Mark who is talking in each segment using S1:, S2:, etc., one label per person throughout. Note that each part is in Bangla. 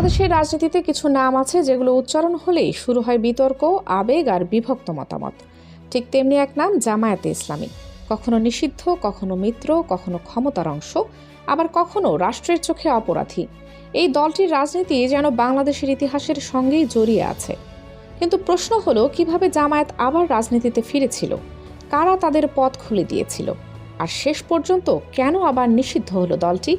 S1: বাংলাদেশের রাজনীতিতে কিছু নাম আছে যেগুলো উচ্চারণ হলেই শুরু হয় বিতর্ক, আবেগ আর বিভক্ত মতামত। ঠিক তেমনি এক নাম জামায়াতে ইসলামী। কখনো নিষিদ্ধ, কখনো মিত্র, কখনো ক্ষমতার অংশ, আবার কখনো রাষ্ট্রের চোখে অপরাধী। এই দলটির রাজনীতি যেন বাংলাদেশের ইতিহাসের সঙ্গেই জড়িয়ে আছে। কিন্তু প্রশ্ন হলো, কীভাবে জামায়াত আবার রাজনীতিতে ফিরেছিল? কারা তাদের পথ খুলে দিয়েছিল? আর শেষ পর্যন্ত কেন আবার নিষিদ্ধ হলো দলটি?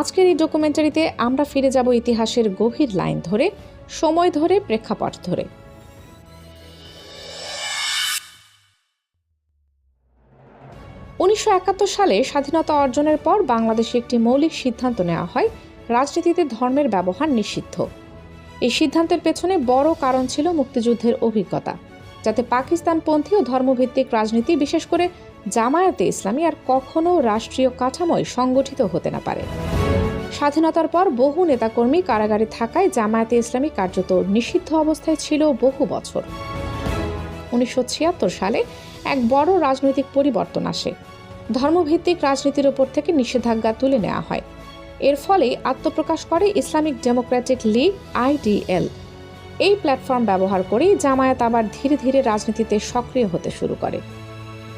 S1: আজকের এই ডকুমেন্টারিতে আমরা ফিরে যাব ইতিহাসের গভীর লাইন ধরে, সময় ধরে, প্রেক্ষাপট ধরে। উনিশশো একাত্তর সালে স্বাধীনতা অর্জনের পর বাংলাদেশে একটি মৌলিক সিদ্ধান্ত নেওয়া হয়, রাজনীতিতে ধর্মের ব্যবহার নিষিদ্ধ। এই সিদ্ধান্তের পেছনে বড় কারণ ছিল মুক্তিযুদ্ধের অভিজ্ঞতা, যাতে পাকিস্তানপন্থী ও ধর্মভিত্তিক রাজনীতি, বিশেষ করে জামায়াতে ইসলামী, আর কখনও রাষ্ট্রীয় কাঠামোয় সংগঠিত হতে না পারে। স্বাধীনতার পর বহু নেতাকর্মী কারাগারে থাকায় জামায়াতে ইসলামী কার্যত নিষিদ্ধ অবস্থায় ছিল বহু বছর। উনিশশো ছিয়াত্তর সালে এক বড় রাজনৈতিক পরিবর্তন আসে। ধর্মভিত্তিক রাজনীতির ওপর থেকে নিষেধাজ্ঞা তুলে নেওয়া হয়। এর ফলে আত্মপ্রকাশ করে ইসলামিক ডেমোক্রেটিক লীগ আইডিএল এই প্ল্যাটফর্ম ব্যবহার করেই জামায়াত আবার ধীরে ধীরে রাজনীতিতে সক্রিয় হতে শুরু করে।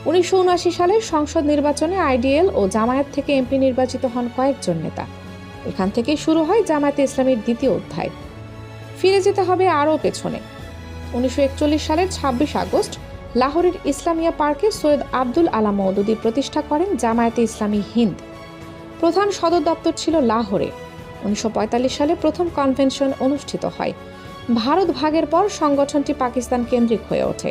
S1: উনিশশো উনআশি সালে সংসদ নির্বাচনে আইডিএল ও জামায়াত থেকে এমপি নির্বাচিত হন কয়েকজন নেতা। এখান থেকেই শুরু হয় জামায়াতে ইসলামীর দ্বিতীয় অধ্যায়। ফিরে যেতে হবে আরও পেছনে। উনিশশো একচল্লিশ সালের ছাব্বিশ আগস্ট লাহোরের ইসলামিয়া পার্কে সৈয়দ আব্দুল আলা মৌদুদি প্রতিষ্ঠা করেন জামায়াতে ইসলামী হিন্দ। প্রধান সদর দপ্তর ছিল লাহোরে। উনিশশো পঁয়তাল্লিশ সালে প্রথম কনভেনশন অনুষ্ঠিত হয়। ভারত ভাগের পর সংগঠনটি পাকিস্তান কেন্দ্রিক হয়ে ওঠে।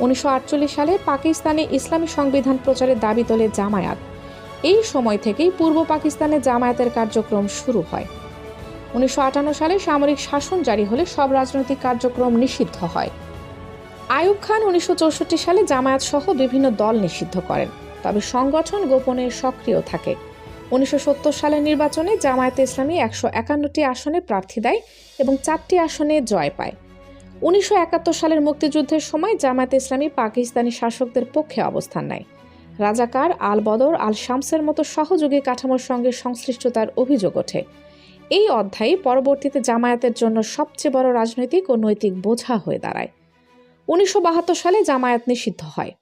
S1: উনিশশো আটচল্লিশ সালে পাকিস্তানে ইসলামী সংবিধান প্রচারের দাবি তোলে জামায়াত। এই সময় থেকেই পূর্ব পাকিস্তানে জামায়াতের কার্যক্রম শুরু হয়। উনিশশো আটান্ন সালে সামরিক শাসন জারি হলে সব রাজনৈতিক কার্যক্রম নিষিদ্ধ হয়। আয়ুব খান উনিশশো চৌষট্টি সালে জামায়াত সহ বিভিন্ন দল নিষিদ্ধ করেন, তবে সংগঠন গোপনে সক্রিয় থাকে। উনিশশো সত্তর সালের নির্বাচনে জামায়াতে ইসলামী একশো একান্নটি আসনে প্রার্থী দেয় এবং চারটি আসনে জয় পায়। উনিশশো একাত্তর সালের মুক্তিযুদ্ধের সময় জামায়াতে ইসলামী পাকিস্তানি শাসকদের পক্ষে অবস্থান নেয়। রাজাকার আল বদর আল শামসের মতো সহযোগী কাঠামোর সঙ্গে সংশ্লিষ্টতার অভিযোগ ওঠে। এই অধ্যায় পরবর্তীতে জামায়াতের জন্য সবচেয়ে বড় রাজনৈতিক ও নৈতিক বোঝা হয়ে দাঁড়ায়। উনিশশো বাহাত্তর সালে জামায়াত নিষিদ্ধ হয়।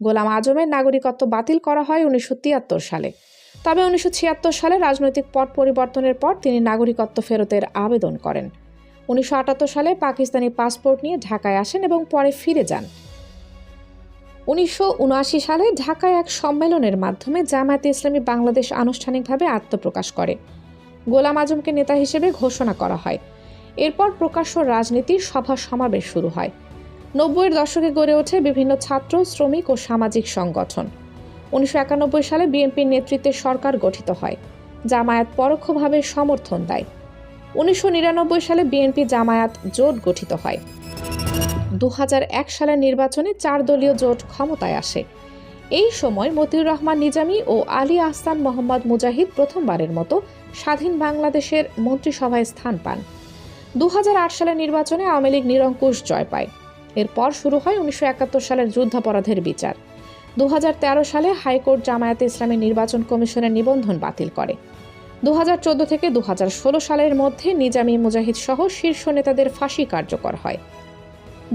S1: গোলাম আজমের নাগরিকত্ব বাতিল করা হয় উনিশশো তিয়াত্তর সালে। তবে উনিশশো ছিয়াত্তর সালে রাজনৈতিক পট পরিবর্তনের পর তিনি নাগরিকত্ব ফেরতের আবেদন করেন। উনিশশো আটাত্তর সালে পাকিস্তানি পাসপোর্ট নিয়ে ঢাকায় আসেন এবং পরে ফিরে যান। উনিশশো উনআশি সালে ঢাকায় এক সম্মেলনের মাধ্যমে জামায়াতে ইসলামী বাংলাদেশ আনুষ্ঠানিকভাবে আত্মপ্রকাশ করে। গোলাম আজমকে নেতা হিসেবে ঘোষণা করা হয়। এরপর প্রকাশ্য রাজনীতির সভা সমাবেশ শুরু হয়। নব্বইয়ের দশকে গড়ে ওঠে বিভিন্ন ছাত্র, শ্রমিক ও সামাজিক সংগঠন। উনিশশো একানব্বই সালে বিএনপির নেতৃত্বে সরকার গঠিত হয়। জামায়াত পরোক্ষভাবে সমর্থন দেয়। উনিশশো নিরানব্বই সালে বিএনপি জামায়াত জোট গঠিত হয়। দু হাজার এক সালের নির্বাচনে চার দলীয় জোট ক্ষমতায় আসে। এই সময় মতিউর রহমান নিজামী ও আলী আহসান মোহাম্মদ মুজাহিদ প্রথমবারের মতো স্বাধীন বাংলাদেশের মন্ত্রিসভায় স্থান পান। দু হাজার আট সালের নির্বাচনে আওয়ামী লীগ নিরঙ্কুশ জয় পায়। এরপর শুরু হয় উনিশশো একাত্তর সালের যুদ্ধাপরাধের বিচার। দু হাজার তেরো সালে হাইকোর্ট জামায়াতে ইসলামী নির্বাচন কমিশনের নিবন্ধন বাতিল করে। দু হাজার চোদ্দ থেকে দু হাজার ষোলো সালের মধ্যে নিজামী মুজাহিদ সহ শীর্ষ নেতাদের ফাঁসি কার্যকর হয়।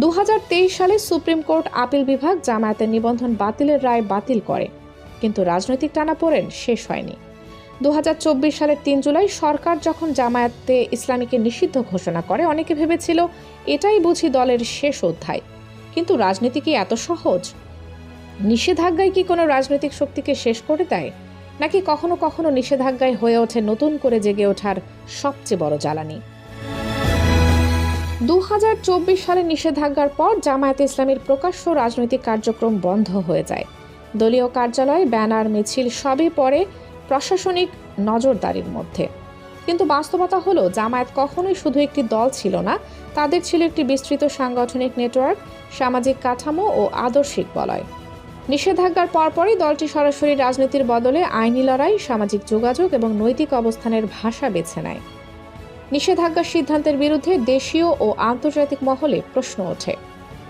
S1: দু হাজার তেইশ সালে সুপ্রিম কোর্ট আপিল বিভাগ জামায়াতের নিবন্ধন বাতিলের রায় বাতিল করে, কিন্তু রাজনৈতিক টানাপোড়েন শেষ হয়নি। দু হাজার চব্বিশ সালের তিন জুলাই সরকার যখন জামায়াতে ইসলামীকে নিষিদ্ধ ঘোষণা করে, অনেকে ভেবেছিল এটাই বুঝি দলের শেষ অধ্যায়। কিন্তু রাজনীতি কি এত সহজ? নিষেধাজ্ঞায় কি কোনো রাজনৈতিক শক্তিকে শেষ করে দেয়? নাকি কখনো কখনো নিষেধাজ্ঞায় হয়ে ওঠে নতুন করে জেগে ওঠার সবচেয়ে বড় জ্বালানি? দু সালের নিষেধাজ্ঞার পর জামায়াত ইসলামীর প্রকাশ্য রাজনৈতিক কার্যক্রম বন্ধ হয়ে যায়। দলীয় কার্যালয়, ব্যানার, মিছিল সবই পরে প্রশাসনিক নজরদারির মধ্যে। কিন্তু বাস্তবতা হলো, জামায়াত কখনোই শুধু একটি দল ছিল না, তাদের ছিল একটি বিস্তৃত সাংগঠনিক নেটওয়ার্ক, সামাজিক কাঠামো ও আদর্শিক বলয় নিষেধাজ্ঞার পরপরই দলটি সরাসরি রাজনীতির বদলে আইনি লড়াই, সামাজিক যোগাযোগ এবং নৈতিক অবস্থানের ভাষা বেছে নেয়। নিষেধাজ্ঞার সিদ্ধান্তের বিরুদ্ধে দেশীয় ও আন্তর্জাতিক মহলে প্রশ্ন ওঠে।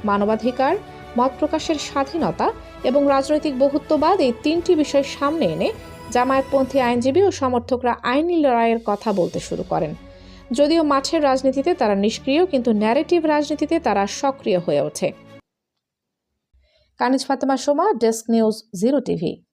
S1: মানবাধিকার, মত প্রকাশের স্বাধীনতা এবং রাজনৈতিক বহুত্ববাদ এই তিনটি বিষয় সামনে এনে জামায়াতপন্থী আইনজীবী ও সমর্থকরা আইনি লড়াইয়ের কথা বলতে শুরু করেন। যদিও মাঠের রাজনীতিতে তারা নিষ্ক্রিয়, কিন্তু ন্যারেটিভ রাজনীতিতে তারা সক্রিয় হয়ে ওঠে। Kaniz Fatema Soma, desk news zero TV.